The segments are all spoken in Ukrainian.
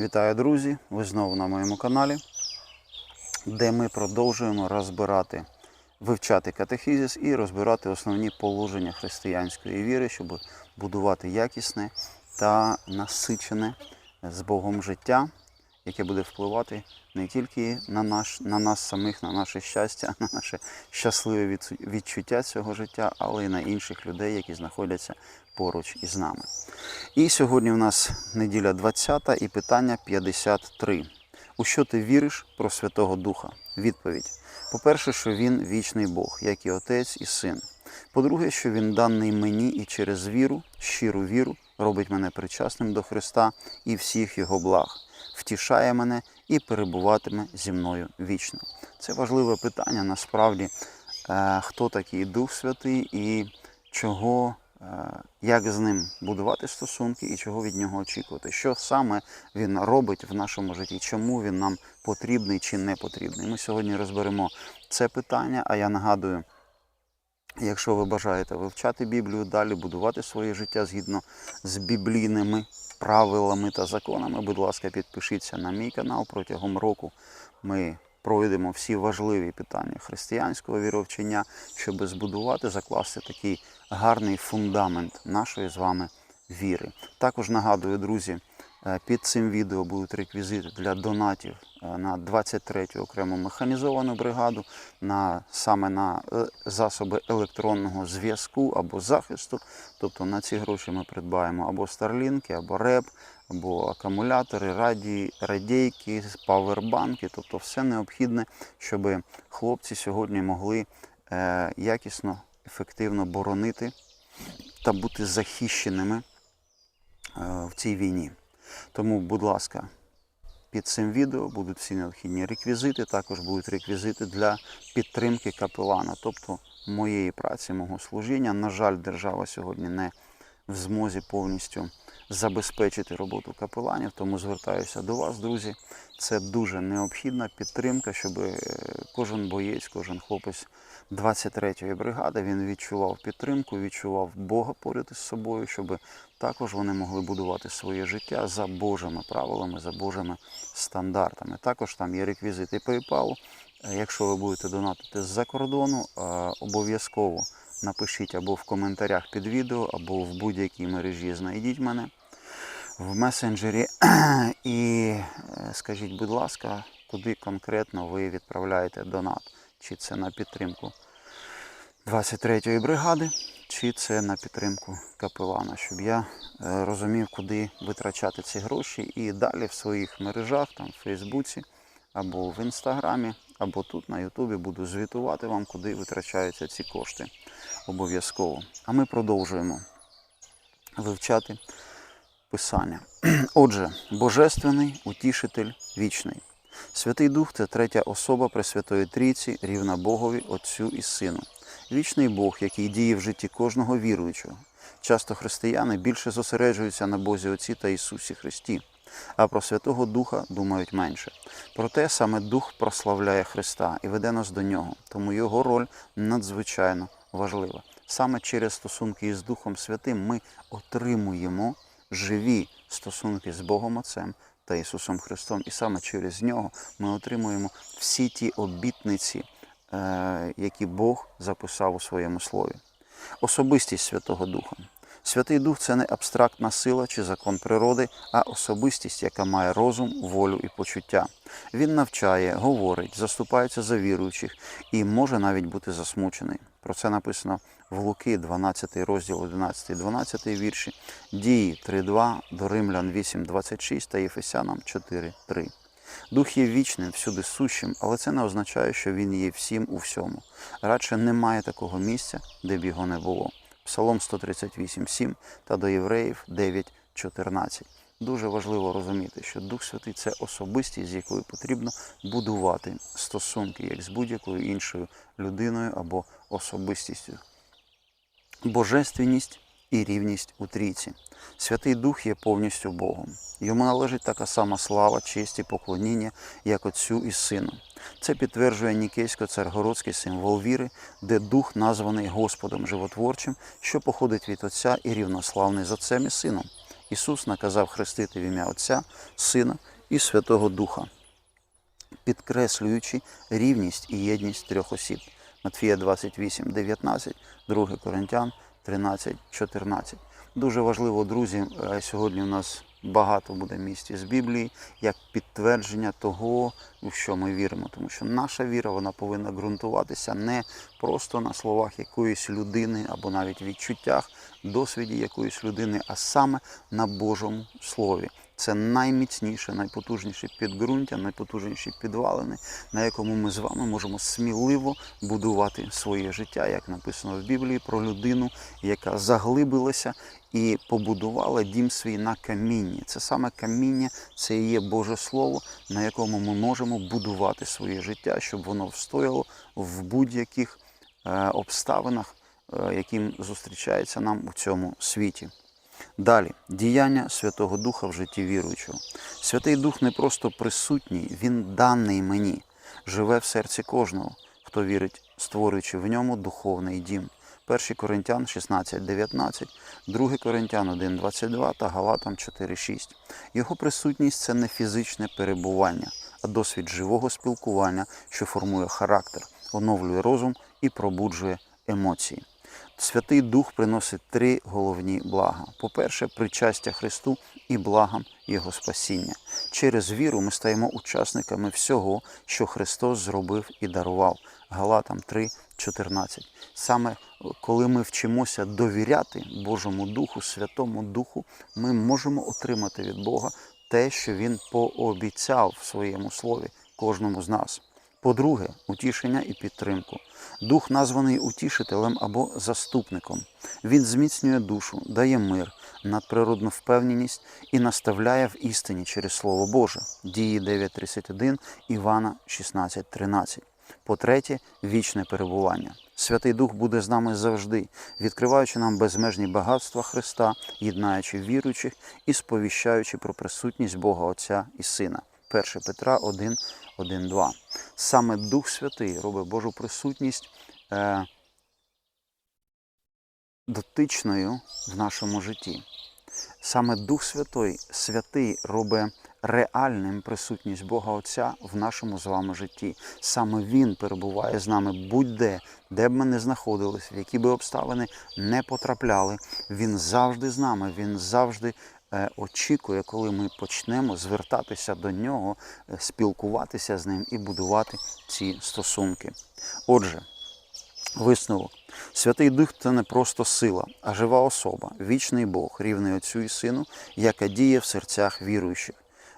Вітаю, друзі! Ви знову на моєму каналі, де ми продовжуємо розбирати, вивчати катехізис і розбирати основні положення християнської віри, щоб будувати якісне та насичене з Богом життя, яке буде впливати не тільки на, наш, на нас самих, на наше щастя, на наше щасливе відчуття цього життя, але й на інших людей, які знаходяться поруч із нами. І сьогодні у нас неділя 20 і питання 53. У що ти віриш про Святого Духа? Відповідь. По-перше, що він вічний Бог, як і Отець і Син. По-друге, що він даний мені і через віру, щиру віру, робить мене причасним до Христа і всіх його благ, втішає мене і перебуватиме зі мною вічно. Це важливе питання насправді, е, хто такий Дух Святий і чого, е, як з ним будувати стосунки і чого від нього очікувати, що саме він робить в нашому житті, чому він нам потрібний чи не потрібний. Ми сьогодні розберемо це питання, а я нагадую. Якщо ви бажаєте вивчати Біблію, далі будувати своє життя згідно з біблійними правилами та законами, будь ласка, підпишіться на мій канал протягом року. Ми пройдемо всі важливі питання християнського віровчення, щоб збудувати, закласти такий гарний фундамент нашої з вами віри. Також нагадую, друзі, під цим відео будуть реквізити для донатів е, на 23-ю окрему механізовану бригаду, на саме на е, засоби електронного зв'язку або захисту. Тобто на ці гроші ми придбаємо або старлінки, або реп, або акумулятори, раді, радійки, павербанки, тобто все необхідне, щоб хлопці сьогодні могли е, якісно, ефективно боронити та бути захищеними е, в цій війні. Тому, будь ласка, під цим відео будуть всі необхідні реквізити, також будуть реквізити для підтримки капелана, тобто моєї праці, мого служіння. На жаль, держава сьогодні не в змозі повністю забезпечити роботу капеланів, тому звертаюся до вас, друзі. Це дуже необхідна підтримка, щоб е, кожен боєць, кожен хлопець 23-ї бригади він відчував підтримку, відчував Бога поряд із собою, щоб також вони могли будувати своє життя за Божими правилами, за Божими стандартами. Також там є реквізити PayPal. Е, Якщо ви будете донатити з-за кордону, е, обов'язково напишіть або в коментарях під відео, або в будь-якій мережі знайдіть мене. В месенджері. І е, скажіть, будь ласка, куди конкретно ви відправляєте донат? Чи це на підтримку 23-ї бригади, чи це на підтримку капелана, щоб я е, розумів, куди витрачати ці гроші, і далі в своїх мережах, там в Фейсбуці або в Інстаграмі, або тут на Ютубі буду звітувати вам, куди витрачаються ці кошти обов'язково. А ми продовжуємо вивчати Писання. Отже, Божественний утішитель вічний. Святий Дух це третя особа Пресвятої Трійці, рівна Богові, Отцю і Сину. Вічний Бог, який діє в житті кожного віруючого. Часто християни більше зосереджуються на Бозі Отці та Ісусі Христі, а про Святого Духа думають менше. Проте саме Дух прославляє Христа і веде нас до Нього, тому Його роль надзвичайно важлива. Саме через стосунки із Духом Святим ми отримуємо живі стосунки з Богом Отцем та Ісусом Христом, і саме через нього ми отримуємо всі ті обітниці, е, які Бог записав у своєму слові. Особистість Святого Духа. Святий Дух це не абстрактна сила чи закон природи, а особистість, яка має розум, волю і почуття. Він навчає, говорить, заступається за віруючих і може навіть бути засмучений. Про це написано в Луки, 12 розділ, 11, 12 вірші, Дії 3.2, до Римлян 8.26 та Єфесянам 4.3. Дух є вічним, всюди сущим, але це не означає, що він є всім у всьому. Радше немає такого місця, де б його не було. Псалом 138.7 та до Євреїв 9.14. Дуже важливо розуміти, що Дух Святий це особистість, з якою потрібно будувати стосунки як з будь-якою іншою людиною або особистістю. Божественність і рівність у трійці. Святий Дух є повністю Богом. Йому належить така сама слава, честь і поклоніння, як Отцю і Сину. Це підтверджує Нікейсько-царгородський символ віри, де дух названий Господом животворчим, що походить від Отця і рівнославний з Отцем і Сином. Ісус наказав хрестити в ім'я Отця, Сина і Святого Духа, підкреслюючи рівність і єдність трьох осіб. Матфія 28, 19, 2 Коринтян 13, 14. Дуже важливо, друзі, е, сьогодні у нас багато буде місць з Біблії як підтвердження того, у що ми віримо. Тому що наша віра вона повинна ґрунтуватися не просто на словах якоїсь людини або навіть відчуттях, досвіді якоїсь людини, а саме на Божому Слові. Це найміцніше, найпотужніше підґрунтя, найпотужніші підвалини, на якому ми з вами можемо сміливо будувати своє життя, як написано в Біблії про людину, яка заглибилася і побудувала дім свій на камінні. Це саме каміння, це і є Боже Слово, на якому ми можемо будувати своє життя, щоб воно встояло в будь-яких е, обставинах, е, яким зустрічається нам у цьому світі. Далі, діяння Святого Духа в житті віруючого. Святий Дух не просто присутній, він даний мені, живе в серці кожного, хто вірить, створюючи в ньому духовний дім. 1 Коринтян 16, 19, 2 Коринтян 1, 22 та Галатам 4, 6. Його присутність це не фізичне перебування, а досвід живого спілкування, що формує характер, оновлює розум і пробуджує емоції. Святий Дух приносить три головні блага. По-перше, причастя Христу і благам Його спасіння. Через віру ми стаємо учасниками всього, що Христос зробив і дарував. Галатам 3, 14. Саме коли ми вчимося довіряти Божому Духу, Святому Духу, ми можемо отримати від Бога те, що Він пообіцяв в своєму слові кожному з нас. По-друге, утішення і підтримку. Дух названий утішителем або заступником. Він зміцнює душу, дає мир, надприродну впевненість і наставляє в істині через Слово Боже. Дії 9.31, Івана 16.13. По-третє, вічне перебування. Святий Дух буде з нами завжди, відкриваючи нам безмежні багатства Христа, єднаючи віруючих і сповіщаючи про присутність Бога Отця і Сина. 1 Петра 1, 1, 2. Саме Дух Святий робить Божу присутність е, дотичною в нашому житті. Саме Дух Святой, Святий робить реальним присутність Бога Отця в нашому з вами житті. Саме Він перебуває з нами будь-де, де б ми не знаходились, в які би обставини не потрапляли. Він завжди з нами, він завжди очікує, коли ми почнемо звертатися до нього, е, спілкуватися з ним і будувати ці стосунки. Отже, Висновок. Святий Дух це не просто сила, а жива особа, вічний Бог, рівний Отцю і Сину, яка діє в серцях віруючих,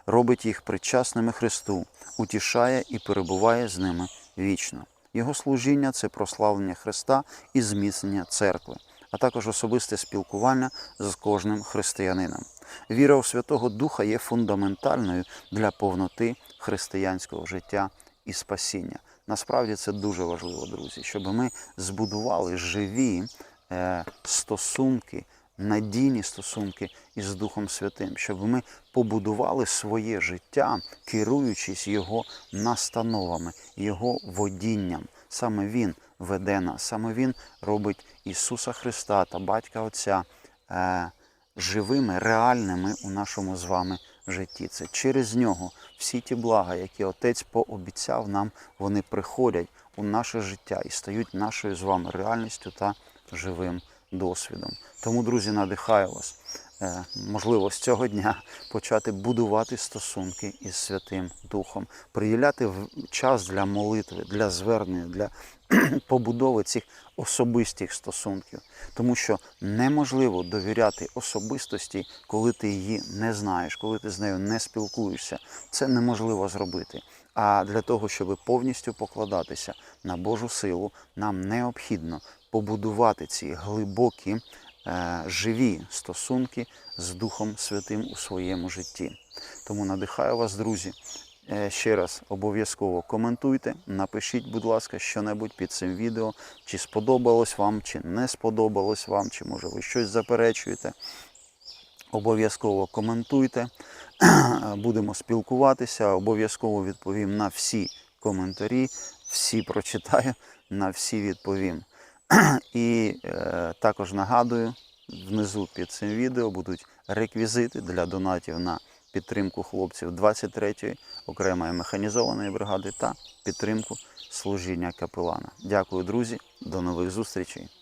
робить їх причасними Христу, утішає і перебуває з ними вічно. Його служіння це прославлення Христа і зміцнення церкви, а також особисте спілкування з кожним християнином. Віра у Святого Духа є фундаментальною для повноти християнського життя і спасіння. Насправді це дуже важливо, друзі, щоб ми збудували живі е, стосунки, надійні стосунки із Духом Святим, щоб ми побудували своє життя, керуючись Його настановами, Його водінням. Саме Він веде нас, саме Він робить Ісуса Христа та Батька Отця е, живими, реальними у нашому з вами житті. Це через нього всі ті блага, які Отець пообіцяв нам, вони приходять у наше життя і стають нашою з вами реальністю та живим досвідом. Тому, друзі, надихаю вас. е, Можливо, з цього дня почати будувати стосунки із Святим Духом, приділяти час для молитви, для звернення, для побудови цих особистих стосунків. Тому що неможливо довіряти особистості, коли ти її не знаєш, коли ти з нею не спілкуєшся. Це неможливо зробити. А для того, щоб повністю покладатися на Божу силу, нам необхідно побудувати ці глибокі, е, живі стосунки з Духом Святим у своєму житті. Тому надихаю вас, друзі. Е, Ще раз обов'язково коментуйте, напишіть, будь ласка, що-небудь під цим відео, чи сподобалось вам, чи не сподобалось вам, чи може ви щось заперечуєте. Обов'язково коментуйте, будемо спілкуватися, обов'язково відповім на всі коментарі, всі прочитаю, на всі відповім. І е, також нагадую, внизу під цим відео будуть реквізити для донатів на підтримку хлопців 23-ї окремої механізованої бригади та підтримку служіння капелана. Дякую, друзі. До нових зустрічей.